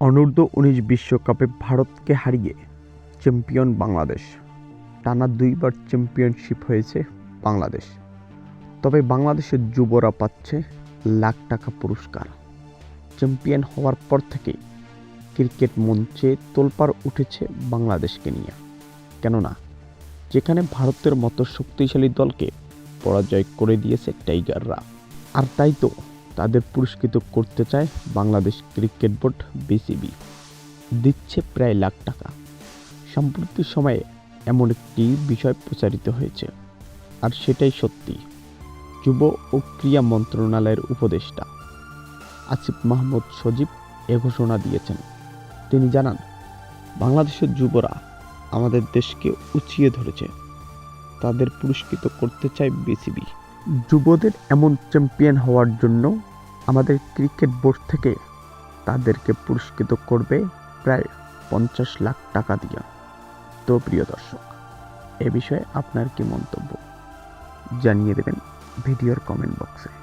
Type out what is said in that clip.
অনূর্ধ্ব উনিশ বিশ্বকাপে ভারতকে হারিয়ে চ্যাম্পিয়ন বাংলাদেশ। টানা দুইবার চ্যাম্পিয়নশিপ হয়েছে বাংলাদেশ। তবে বাংলাদেশের যুবরা পাচ্ছে লাখ টাকা পুরস্কার। চ্যাম্পিয়ন হওয়ার পর থেকেই ক্রিকেট মঞ্চে তোলপাড় উঠেছে বাংলাদেশকে নিয়ে। কেননা, যেখানে ভারতের মতো শক্তিশালী দলকে পরাজয় করে দিয়েছে টাইগাররা। আর তাই তো তাদের পুরস্কৃত করতে চায় বাংলাদেশ ক্রিকেট বোর্ড বিসিবি। দিচ্ছে প্রায় লাখ টাকা। সাম্প্রতিক সময়ে এমন একটি বিষয় প্রচারিত হয়েছে। আর সেটাই সত্যি। যুব ও ক্রীড়া মন্ত্রণালয়ের উপদেষ্টা আসিফ মাহমুদ সজীব এ ঘোষণা দিয়েছেন। তিনি জানান, বাংলাদেশের যুবরা আমাদের দেশকে উঁচিয়ে ধরেছে। তাদের পুরস্কৃত করতে চায় বিসিবি। যুবদের এমন চ্যাম্পিয়ন হওয়ার জন্য আমাদের ক্রিকেট বোর্ড থেকে তাদেরকে পুরস্কৃত করবে প্রায় পঞ্চাশ লাখ টাকা দিয়ে। তো প্রিয় দর্শক, এ বিষয়ে আপনার কি মন্তব্য? জানিয়ে দেবেন ভিডিওর কমেন্ট বক্সে।